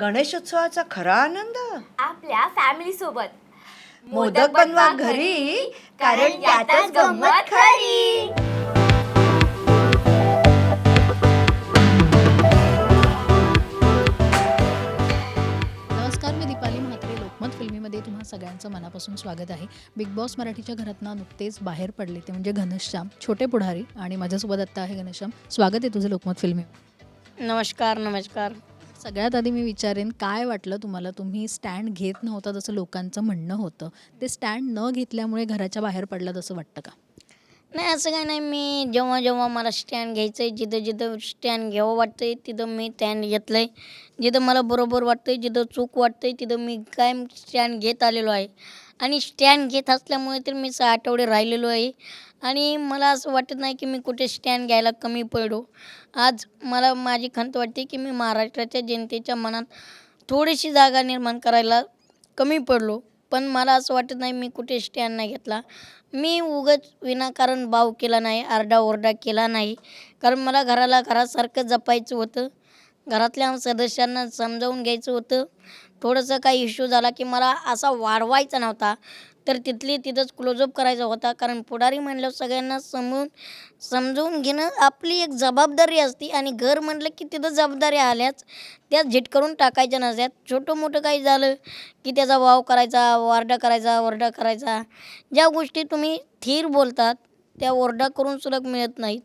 गणेशोत्सवाचा खरा आनंद? आपल्या फॅमिली सोबत. मोदक बनवा घरी कारण त्यातच गंमत खरी. नमस्कार मी दीपाली म्हात्रे लोकमत फिल्मीमध्ये तुम्हा सगळ्यांचं मनापासून स्वागत आहे. बिग बॉस मराठीच्या घरातनं नुकतेच बाहेर पडले ते म्हणजे घनश्याम छोटे पुढारी आणि माझ्यासोबत आत्ता आहे घनश्याम. स्वागत आहे तुझं लोकमत फिल्मी. नमस्कार नमस्कार. सगळ्यात आधी मी विचारेन काय वाटलं तुम्हाला? तुम्ही स्टँड घेत नव्हता जसं लोकांचं म्हणणं होतं. ते स्टँड न घेतल्यामुळे घराच्या बाहेर पडलं तसं वाटतं का? नाही असं काही नाही. मी जेव्हा जेव्हा मला स्टँड घ्यायचं आहे जिथं जिथं स्टँड घ्यावं वाटतं आहे तिथं मी स्टँड घेतलं आहे जिथं मला बरोबर वाटतं आहे जिथं चूक वाटतं आहे तिथं मी कायम स्टँड घेत आलेलो आहे. आणि स्टँड घेत असल्यामुळे तर मी सहा आठवडे राहिलेलो आहे. आणि मला असं वाटत नाही की मी कुठे स्टँड घ्यायला कमी पडलो आज मला माझी खंत वाटते की मी महाराष्ट्राच्या जनतेच्या मनात थोडीशी जागा निर्माण करायला कमी पडलो. पण मला असं वाटत नाही मी कुठे स्टँड नाही घेतला. मी उगाच विनाकारण बाव केला नाही आरडाओरडा केला नाही. कारण मला घराला घरासारखं जपायचं होतं. घरातल्या सदस्यांना समजावून घ्यायचं होतं. थोडंसं काही इश्यू झाला की मला असा वाढवायचा नव्हता. तर तिथली तिथंच क्लोजअप करायचा होता. कारण पुढारी म्हणलं सगळ्यांना समजून समजून घेणं आपली एक जबाबदारी असती. आणि घर म्हटलं की तिथं जबाबदाऱ्या आल्याच त्या झिटकरून टाकायच्या नसत्यात. छोटं मोठं काही झालं की त्याचा वाव करायचा वारडा करायचा वरडा करायचा. ज्या गोष्टी तुम्ही थीर बोलतात त्या ओरडा करून सुद्धा मिळत नाहीत.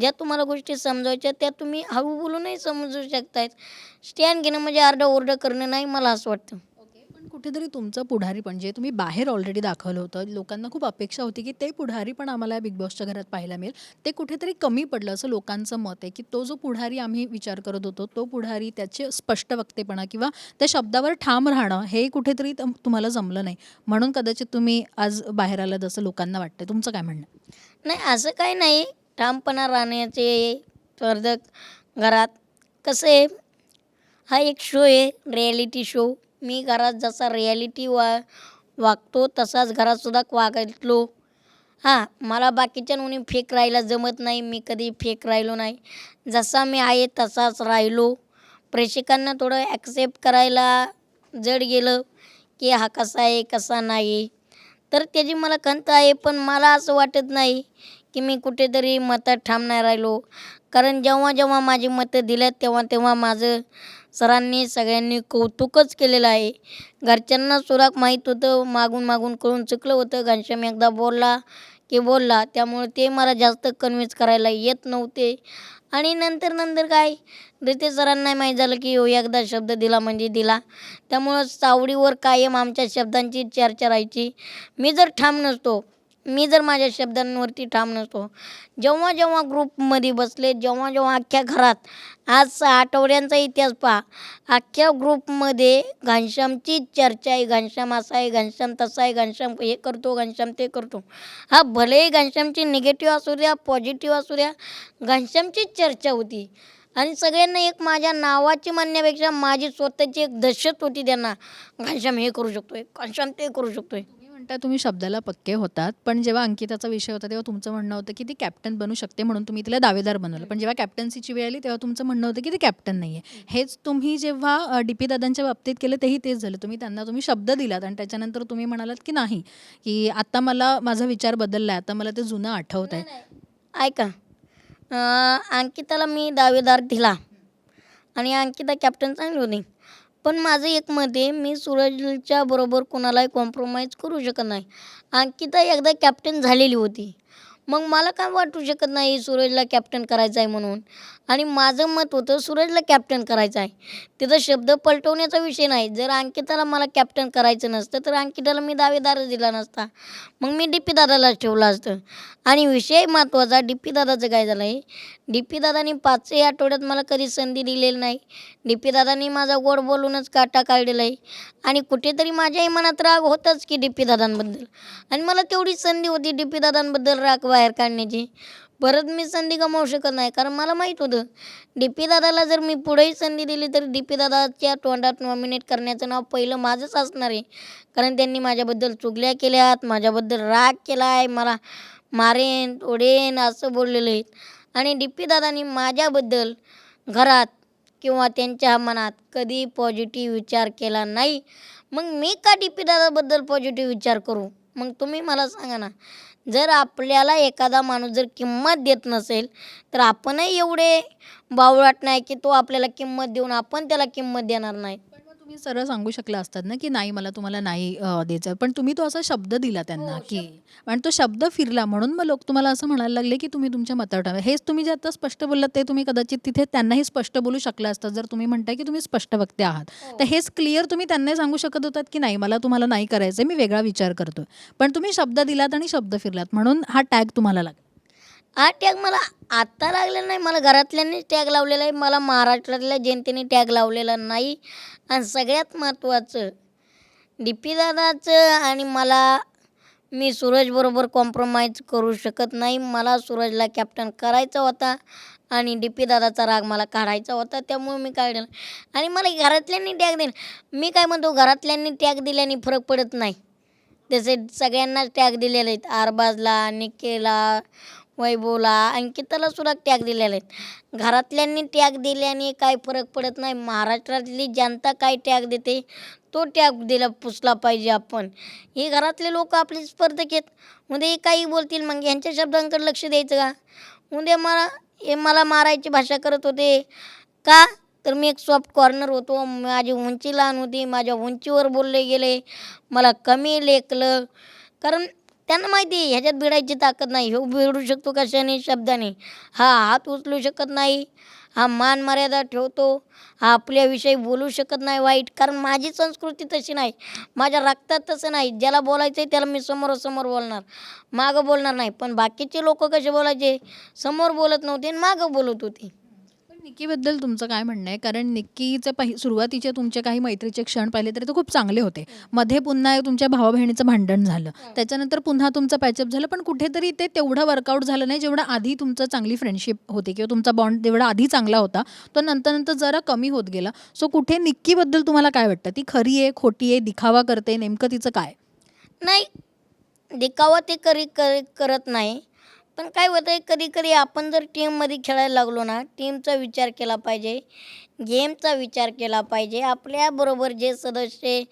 ज्या तुम्हाला गोष्टी समजायच्या त्या तुम्ही हळू बोलूनही समजू शकतायत. स्टँड घेणं म्हणजे आरडा ओरडा करणं नाही मला असं वाटतं. ओके पण कुठेतरी तुमचं पुढारी पण जे तुम्ही बाहेर ऑलरेडी दाखवलं होतं लोकांना खूप अपेक्षा होती की ते पुढारी पण आम्हाला बिग बॉसच्या घरात पाहायला मिळेल. ते कुठेतरी कमी पडलं असं लोकांचं मत आहे की तो जो पुढारी आम्ही विचार करत होतो तो पुढारी त्याचे स्पष्ट वक्तेपणा किंवा त्या शब्दावर ठाम राहणं हे कुठेतरी तुम्हाला जमलं नाही. म्हणून कदाचित तुम्ही आज बाहेर आलात असं लोकांना वाटतं तुमचं काय म्हणणं? नाही असं काही नाही. ठामपणा राहण्याचे स्पर्धक घरात कसं आहे? हा एक शो आहे रिॲलिटी शो मी घरात जसा रिॲलिटी वा वागतो तसाच घरातसुद्धा वागलो हां मला बाकीच्या फेक राहायला जमत नाही मी कधी फेक राहिलो नाही. जसा मी आहे तसाच राहिलो. प्रेक्षकांना थोडं ॲक्सेप्ट करायला जड गेलं की हा कसा आहे कसा नाही. तर त्याची मला खंत आहे पण मला असं वाटत नाही की मी कुठेतरी मतात ठाम नाही राहिलो कारण जेव्हा जेव्हा माझी मतं दिल्यात तेव्हा तेव्हा माझं सरांनी सगळ्यांनी कौतुकच केलेलं आहे. घरच्यांना सुराग माहीत होतं मागून मागून करून चुकलं होतं. घनश्याम एकदा बोलला ते बोलला त्यामुळे ते मला जास्त कन्व्हिन्स करायला येत नव्हते. आणि नंतर नंतर काय? रिते सरांना माहीत झालं की हो एकदा शब्द दिला म्हणजे दिला. त्यामुळं सावडीवर कायम आमच्या शब्दांची चर्चा राहायची. मी जर ठाम नसतो मी जर माझ्या शब्दांवरती ठाम नसतो जेव्हा जेव्हा ग्रुपमध्ये बसले जेव्हा जेव्हा अख्ख्या घरात आज सहा आठवड्यांचा इतिहास पहा. अख्ख्या ग्रुपमध्ये घनश्यामची चर्चा आहे घनश्याम असा आहे घनश्याम तसा आहे घनश्याम हे करतो घनश्याम ते करतो. हा भलेही घनश्यामची निगेटिव्ह असू द्या पॉझिटिव्ह असू द्या घनश्यामचीच चर्चा होती. आणि सगळ्यांना एक माझ्या नावाची म्हणण्यापेक्षा माझी स्वतःची एक दहशत होती त्यांना. घनश्याम हे करू शकतोय घनश्याम ते करू शकतोय. आहे म्हणता तुम्ही शब्दाला पक्के होतात. पण जेव्हा अंकिताचा विषय होता तेव्हा तुमचं म्हणणं होतं की ती कॅप्टन बनू शकते म्हणून तुम्ही तिला दावेदार बनवलं. पण जेव्हा कॅप्टन्सीची वेळ आली तेव्हा तुमचं म्हणणं होतं की ती कॅप्टन नाही आहे हेच तुम्ही जेव्हा डी पी दादांच्या बाबतीत केलं तेही तेच झालं. तुम्ही त्यांना तुम्ही शब्द दिलात आणि त्याच्यानंतर तुम्ही म्हणालात की नाही की आता मला माझा विचार बदलला आहे आता मला ते जुनं आठवत आहे. ऐका. अंकिताला मी दावेदार दिला. आणि अंकिता कॅप्टन चांगली होती. पण माझं एक मी सूरजच्या बरोबर कोणालाही कॉम्प्रोमाइज करू शकत नाही. अंकिता एकदा कॅप्टन झालेली होती. मग मला काय वाटू शकत नाही सूरजला कॅप्टन करायचं आहे म्हणून. आणि माझं मत होतं सूरजला कॅप्टन करायचं आहे. तिथं शब्द पलटवण्याचा विषय नाही. जर अंकिताला मला कॅप्टन करायचं नसतं तर अंकिताला मी दावेदारच दिला नसता. मग मी डी पी दादालाच ठेवलं असतं. आणि विषय महत्त्वाचा डी पी दादाचं काय झालं आहे डी पी दादानी पाचही आठवड्यात मला कधी संधी दिलेली नाही. डी पी दादानी माझा गोड बोलूनच काटा काढलेला आहे आणि कुठेतरी माझ्याही मनात राग होताच की डी पी दादांबद्दल. आणि मला तेवढी संधी होती डी पी दादांबद्दल राग बाहेर काढण्याची. परत मी संधी गमावू शकत नाही कारण मला माहीत होतं डी पी दादाला जर मी पुढेही संधी दिली तर डी पी दादाच्या तोंडात नॉमिनेट करण्याचं नाव पहिलं माझंच असणार आहे. कारण त्यांनी माझ्याबद्दल चुगल्या केल्यात माझ्याबद्दल राग केला आहे मला मारेन ओढेन असं बोललेलं आहेत. आणि डी पी दादानी माझ्याबद्दल घरात किंवा त्यांच्या मनात कधी पॉझिटिव्ह विचार केला नाही. मग मी का डी पी दादाबद्दल पॉझिटिव्ह विचार करू? मग तुम्ही मला सांगा ना. जर आपल्याला एखादा माणूस जर किंमत देत नसेल तर आपणही एवढे बावळट नाही की तो आपल्याला किंमत देऊन आपण त्याला किंमत देणार नाही. तुम्ही सरळ सांगू शकला असतात ना की नाही मला तुम्हाला नाही अ, द्यायचं पण तुम्ही तो असा शब्द दिला त्यांना की आणि तो शब्द फिरला. म्हणून मग लोक तुम्हाला असं म्हणायला लागले की तुम्ही तुमच्या मतावर आहे. हेच तुम्ही जे आता स्पष्ट बोललात ते तुम्ही कदाचित तिथे त्यांनाही स्पष्ट बोलू शकला असतात जर तुम्ही म्हणताय की तुम्ही स्पष्ट वक्ते आहात. तर हेच क्लिअर तुम्ही त्यांनाही सांगू शकत होतात की नाही मला तुम्हाला नाही करायचं मी वेगळा विचार करतोय. पण तुम्ही शब्द दिलात आणि शब्द फिरलात. म्हणून हा टॅग तुम्हाला लागला. हा टॅग मला आत्ता लागलेला नाही. मला घरातल्यांनीच टॅग लावलेला आहे. मला महाराष्ट्रातल्या जनतेने टॅग लावलेला नाही. आणि सगळ्यात महत्त्वाचं डी पी दादाचं आणि मला मी सूरजबरोबर कॉम्प्रोमाइज करू शकत नाही. मला सूरजला कॅप्टन करायचा होता आणि डी पी दादाचा राग मला काढायचा होता. त्यामुळे मी काढलं आणि मला घरातल्यांनी टॅग दिला. मी काय म्हणतो? घरातल्यांनी टॅग दिल्याने फरक पडत नाही. तसे सगळ्यांनाच टॅग दिलेले आहेत. आरबाजला निकेला वैभवला अंकिताला सुद्धा टॅग दिलेले आहेत. घरातल्यांनी टॅग दिल्याने काय फरक पडत नाही. महाराष्ट्रातली जनता काय टॅग देते? तो टॅग दिला पुसला पाहिजे आपण. हे घरातले लोक आपले स्पर्धक आहेत. उद्या हे काही बोलतील मग यांच्या शब्दांकडे लक्ष द्यायचं का? उद्या मला हे मला मारायची भाषा करत होते. का? तर मी एक सॉफ्ट कॉर्नर होतो. माझी उंची लहान होती. माझ्या उंचीवर बोलले गेले. मला कमी लेखलं. कारण त्यांना माहिती आहे ह्याच्यात भिडायची ताकद नाही. ह्यो भिडू शकतो कशाने? शब्दाने. हा हात उचलू शकत नाही. हा मान मर्यादा ठेवतो. हा आपल्याविषयी बोलू शकत नाही वाईट. कारण माझी संस्कृती तशी नाही. माझ्या रक्तात तसं नाही. ज्याला बोलायचं आहे त्याला मी समोरासमोर बोलणार. मागं बोलणार नाही. पण बाकीचे लोक कसे बोलायचे? समोर बोलत नव्हते आणि मागं बोलत होते. निक्कीबद्दल तुमचं काय म्हणणं आहे? कारण निक्कीचे पहि सुरुवातीचे तुमचे काही मैत्रीचे क्षण पाहिले तरी ते खूप चांगले होते. मध्ये पुन्हा तुमच्या भावा बहिणीचं भांडण झालं. त्याच्यानंतर पुन्हा तुमचं पॅचअप झालं. पण कुठेतरी ते तेवढं वर्कआउट झालं नाही जेवढं आधी तुमचं चांगली फ्रेंडशिप होती किंवा तुमचा बॉन्ड तेवढा आधी चांगला होता. तो नंतर नंतर जरा कमी होत गेला. सो कुठे निक्कीबद्दल तुम्हाला काय वाटतं? ती खरी आहे खोटी आहे दिखावा करते नेमकं तिचं काय? नाही. दिखावा ते करी कर करत नाही. पण काय होतं आहे कधी कधी आपण जर टीममध्ये खेळायला लागलो ना टीमचा विचार केला पाहिजे गेमचा विचार केला पाहिजे आपल्याबरोबर जे सदस्य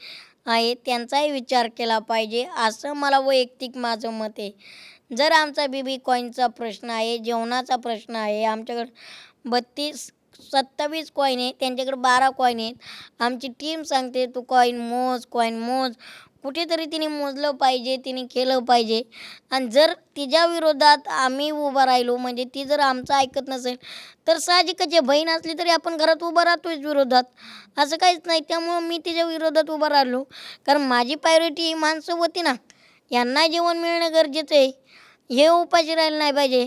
आहेत त्यांचाही विचार केला पाहिजे असं मला वैयक्तिक माझं मत आहे. जर आमचा बीबी कॉईनचा प्रश्न आहे जेवणाचा प्रश्न आहे आमच्याकडं बत्तीस सत्तावीस कॉईन आहे त्यांच्याकडे बारा कॉईन आहेत. आमची टीम सांगते तू कॉईन मोज कॉईन मोज. कुठेतरी तिने मोजलं पाहिजे तिने केलं पाहिजे. आणि जर तिच्या विरोधात आम्ही उभं राहिलो म्हणजे ती जर आमचं ऐकत नसेल तर साहजिकच बहीण असली तरी आपण घरात उभं राहतोय विरोधात. असं काहीच नाही. त्यामुळं मी तिच्या विरोधात उभं राहिलो. कारण माझी प्रायोरिटी ही माणसं होती ना. यांना जेवण मिळणं गरजेचं आहे. हे उपाशी राहिलं नाही पाहिजे.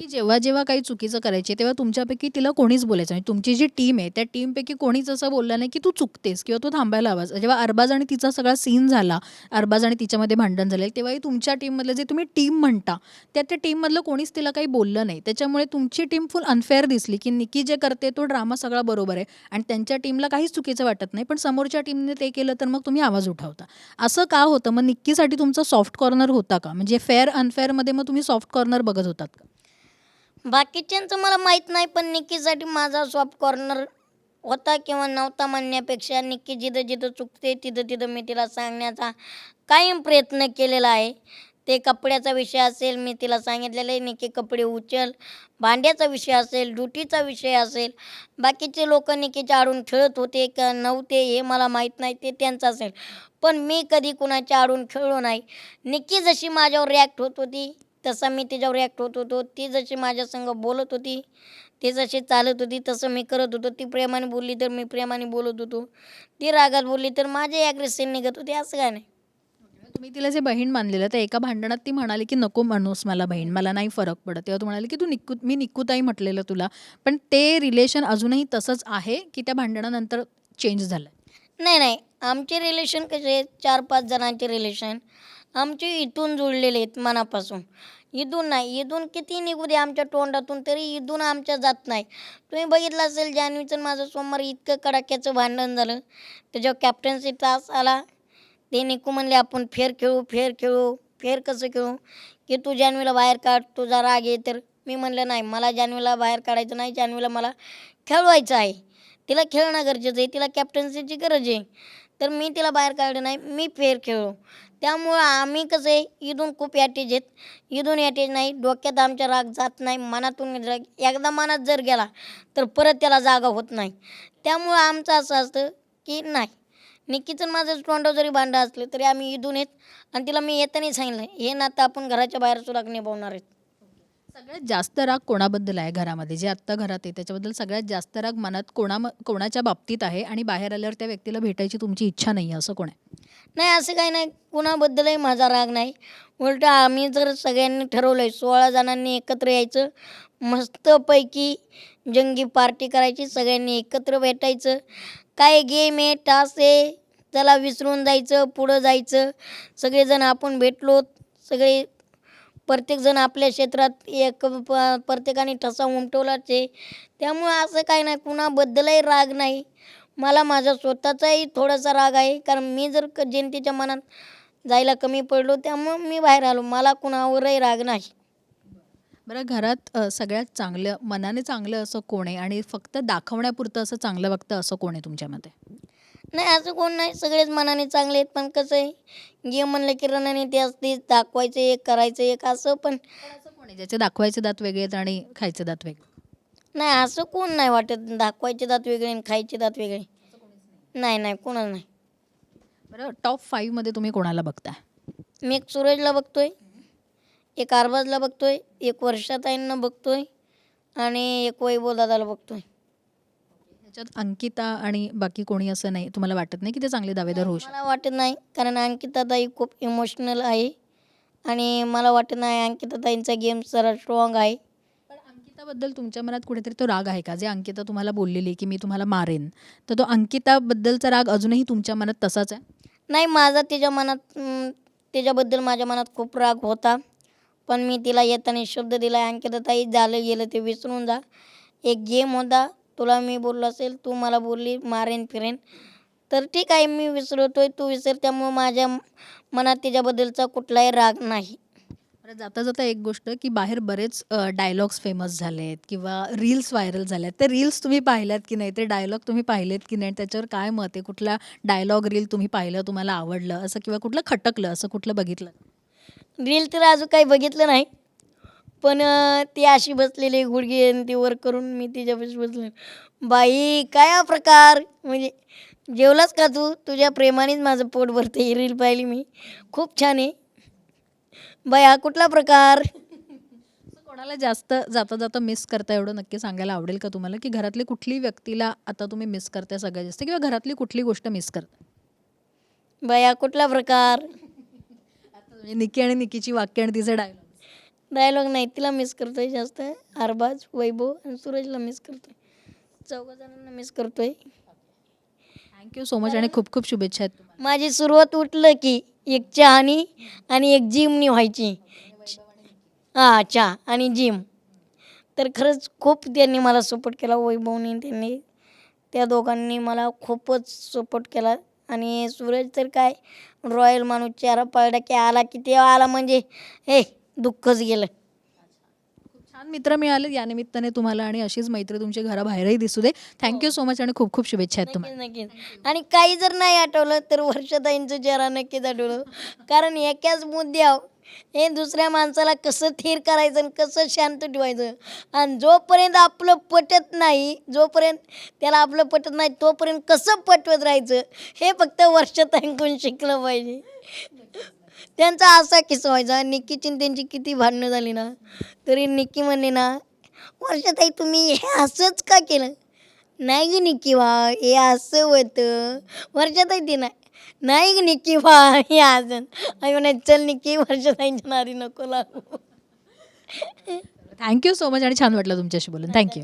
की जेव्हा जेव्हा काही चुकीचं करायचे तेव्हा तुमच्यापैकी तिला कोणीच बोलायचं नाही. तुमची जी टीम आहे त्या टीमपैकी कोणीच असं बोललं नाही की तू चुकतेस किंवा तू थांबायला हवास. जेव्हा अरबाज आणि तिचा सगळा सीन झाला अरबाज आणि तिच्यामध्ये भांडण झाले तेव्हाही तुमच्या टीममधलं जे तुम्ही टीम म्हणता त्या त्या टीममधलं कोणीच तिला काही बोललं नाही. त्याच्यामुळे तुमची टीम फुल अनफेअर दिसली की निक्की जे करते तो ड्रामा सगळा बरोबर आहे आणि त्यांच्या टीमला काहीच चुकीचं वाटत नाही. पण समोरच्या टीमने ते केलं तर मग तुम्ही आवाज उठवता. असं का होतं? मग निक्कीसाठी तुमचा सॉफ्ट कॉर्नर होता का? म्हणजे फेअर अनफेअरमध्ये मग तुम्ही सॉफ्ट कॉर्नर बघत होतात का? बाकीच्यांचं मला माहीत नाही पण निक्कीसाठी माझा सॉफ्ट कॉर्नर होता किंवा नव्हता म्हणण्यापेक्षा निक्की जिथं जिथं चुकते तिथं तिथं मी तिला सांगण्याचा कायम प्रयत्न केलेला आहे. ते कपड्याचा विषय असेल मी तिला सांगितलेलं आहे निक्की कपडे उचल. भांड्याचा विषय असेल ड्युटीचा विषय असेल. बाकीचे लोक निक्कीच्या आडून खेळत होते का नव्हते हे मला माहीत नाही ते त्यांचं असेल. पण मी कधी कुणाच्या आडून खेळलो नाही. निक्की जशी माझ्यावर रिॲक्ट होत होती तसा मी तिच्यावर ॲक्ट होत होतो. ती जशी माझ्या संग बोलत होती ती जशी चालत होती तसं मी करत होतो. ती प्रेमाने बोलली तर मी प्रेमाने बोलत होतो. ती रागात बोलली तर माझे ॲग्रेशन निघत होते असं काय नाही. तुम्ही तिला जे बहीण मानलेलं तर एका भांडणात ती म्हणाली की नको म्हणूस मला बहीण मला नाही फरक पडत. तेव्हा तू म्हणाली की तू निक्कू मी निक्कूताई म्हटलेलं तुला. पण ते रिलेशन अजूनही तसंच आहे की त्या भांडणानंतर चेंज झालं नाही नाही. आमचे रिलेशन कसे चार पाच जणांचे रिलेशन आमचे इथून जुळलेले आहेत मनापासून. इथून नाही इथून किती निघू दे आमच्या तोंडातून तरी इथून आमच्या जात नाही. तुम्ही बघितलं असेल जान्हवीचं माझं सोमवार इतकं कडाक्याचं भांडण झालं. त्याच्यावर कॅप्टन्सी तास आला. ते निकू म्हणले आपण फेर खेळू फेर खेळू फेर कसं खेळू? की तू जान्हवीला बाहेर काढ तुझा राग ये तर. मी म्हणलं नाही मला जान्हवीला बाहेर काढायचं नाही. जान्हवीला मला खेळवायचं आहे. तिला खेळणं गरजेचं आहे. तिला कॅप्टन्सीची गरज आहे. तर मी तिला बाहेर काढलं नाही मी फेर खेळलो. त्यामुळं आम्ही कसं आहे इथून खूप ॲटेज आहेत. इथून ॲटेज नाही डोक्यात आमच्या राग जात नाही मनातून राग एकदा मनात जर गेला तर परत त्याला जागा होत नाही. त्यामुळं आमचं असं असतं की नाही निकीचं माझं तोंडावर जरी भांडं असलं तरी आम्ही इथून येत आणि तिला मी येताना सांगितलं हे नातं आपण घराच्या बाहेर सुद्धा निभावणार आहेत. सगळ्यात जास्त राग कोणाबद्दल आहे घरामध्ये? जे आत्ता घरात आहे त्याच्याबद्दल सगळ्यात जास्त राग मनात कोणा कोणाच्या बाबतीत आहे आणि बाहेर आल्यावर त्या व्यक्तीला भेटायची तुमची इच्छा नाही आहे असं कोण आहे? नाही असं काही नाही. कुणाबद्दलही माझा राग नाही. उलट आम्ही जर सगळ्यांनी ठरवलं आहे सोळा जणांनी एकत्र यायचं मस्तपैकी जंगी पार्टी करायची सगळ्यांनी एकत्र भेटायचं. काय गेम आहे टास आहे त्याला विसरून जायचं पुढं जायचं. सगळेजण आपण भेटलो सगळे प्रत्येकजण आपल्या क्षेत्रात एक प प्रत्येकाने ठसा उमटवलाच. आहे त्यामुळं असं काही नाही कुणाबद्दलही राग नाही. मला माझा स्वतःचाही थोडासा राग आहे कारण मी जर क जनतेच्या मनात जायला कमी पडलो त्यामुळं मी बाहेर आलो. मला कुणावरही राग नाही. बरं घरात अ, सगळ्यात चांगलं मनाने चांगलं असं कोण आहे? आणि फक्त दाखवण्यापुरतं असं चांगलं वागतं असं कोण आहे तुमच्या मते? नाही असं कोण नाही. सगळेच मनाने चांगले आहेत पण कसं आहे? गेम म्हणलं की रणनीती असते दाखवायचं एक करायचं एक असं पण असं कोण आहे? ज्याचे दाखवायचे दात वेगळे आहेत आणि खायचे दात वेगळे? नाही असं कोण नाही वाटत. दाखवायचे दात वेगळे आणि खायचे दात वेगळे. नाही नाही कोणाला नाही. बरं टॉप फाईव्हमध्ये तुम्ही कोणाला बघताय? मी एक सूरजला बघतोय एक अरबाजला बघतोय एक वर्षाताईंना बघतोय आणि एक वैभव दादाला बघतोय. ह्याच्यात अंकिता आणि बाकी कोणी असं नाही तुम्हाला वाटत नाही की ते चांगले दावेदार होऊ शकतात? मला वाटत नाही कारण अंकिताताई खूप इमोशनल आहे. आणि मला वाटत नाही अंकिताताईंचा गेम जरा स्ट्रॉंग आहे. पण अंकिताबद्दल तुमच्या मनात कुठेतरी तो राग आहे का? जे अंकिता तुम्हाला बोललेली की मी तुम्हाला मारेन तर तो अंकिताबद्दलचा राग अजूनही तुमच्या मनात तसाच आहे? नाही माझा तिच्या मनात अं, त्याच्याबद्दल माझ्या मनात खूप राग होता. पण मी तिला येताना शब्द दिला अंकिताताई झालं गेलं ते विसरून जा. एक गेम होता तुला मी बोललो असेल तू मला बोलली मारेन फिरेन. तर ठीक आहे मी विसरतोय तू विसर त्यामुळं माझ्या मनात तिच्याबद्दलचा कुठलाही राग नाही. बरं जाता जाता एक गोष्ट की बाहेर बरेच डायलॉग्स फेमस झाले आहेत किंवा रील्स व्हायरल झाले आहेत ते रील्स तुम्ही पाहिल्यात की नाही? ते डायलॉग तुम्ही पाहिलेत की नाही? त्याच्यावर काय मत आहे? कुठला डायलॉग रील तुम्ही पाहिलं तुम्हाला आवडलं असं किंवा कुठलं खटकलं असं कुठलं बघितलं? रील तर अजून काही बघितलं नाही. पण अं, ती अशी बसलेली गुडघे आणि ती वर करून मी तिच्यापाशी बसले. बाई काय हा प्रकार? म्हणजे जेवलास का तू? तुझ्या प्रेमानेच माझं पोट भरते ही रील पाहिली मी. खूप छान आहे. बाई हा कुठला प्रकार? असं कोणाला जास्त जाता जाता मिस करता एवढं नक्की सांगायला आवडेल का तुम्हाला? की घरातली कुठली व्यक्तीला आता तुम्ही मिस करताय सगळ्यात जास्त? किंवा घरातली कुठली गोष्ट मिस करता बाई हा कुठला प्रकार? आता तुम्ही निकी आणि निकीची वाक्य आणि तिचे डायलॉग डायलॉग नाही तिला मिस करतोय जास्त. अरबाज वैभव आणि सूरजला मिस करतोय. चौघा जणांना मिस करतोय. थँक्यू सो मच आणि खूप खूप शुभेच्छा आहेत तुम्हाला. माझी सुरुवात उठलं की एक चहानी आणि एक जिमनी व्हायची. हां चहा आणि जिम तर खरंच खूप त्यांनी मला सपोर्ट केला वैभवनी त्यांनी. त्या दोघांनी मला खूपच सपोर्ट केला. आणि सूरज तर काय रॉयल माणूस चेहरा पडला की आला की तेव्हा आला म्हणजे हे दुःखच गेलं. खूप छान मित्र मिळाले या निमित्ताने तुम्हाला आणि अशीच मैत्री तुमच्या घराबाहेरही दिसू दे. थँक्यू सो मच आणि खूप खूप शुभेच्छा आहेत तुम्हाला. नक्कीच नक्कीच. आणि काही जर नाही आठवलं तर वर्षाताईंचं चेहरा नक्कीच आठवलं. कारण एकाच मुद्द्यावर हे दुसऱ्या माणसाला कसं थीर करायचं आणि कसं शांत ठेवायचं. आणि जोपर्यंत आपलं पटत नाही जोपर्यंत त्याला आपलं पटत नाही तोपर्यंत कसं पटवत राहायचं हे फक्त वर्षाताईंकडून शिकलं पाहिजे. त्यांचा असा किस्सा व्हायचा निक्कीची आणि त्यांची किती भांडणं झाली ना तरी निक्की म्हणले ना वर्षाताई तुम्ही हे असंच का केलं? नाही ग निक्की वा हे असं होतं. वर्षाताई ते नाही नाही ग निक्की वा हे असं. आई म्हणे चल निक्की वर्षाताईंच्या नारी नको लागू थँक्यू सो मच आणि छान वाटलं तुमच्याशी बोलून. थँक्यू.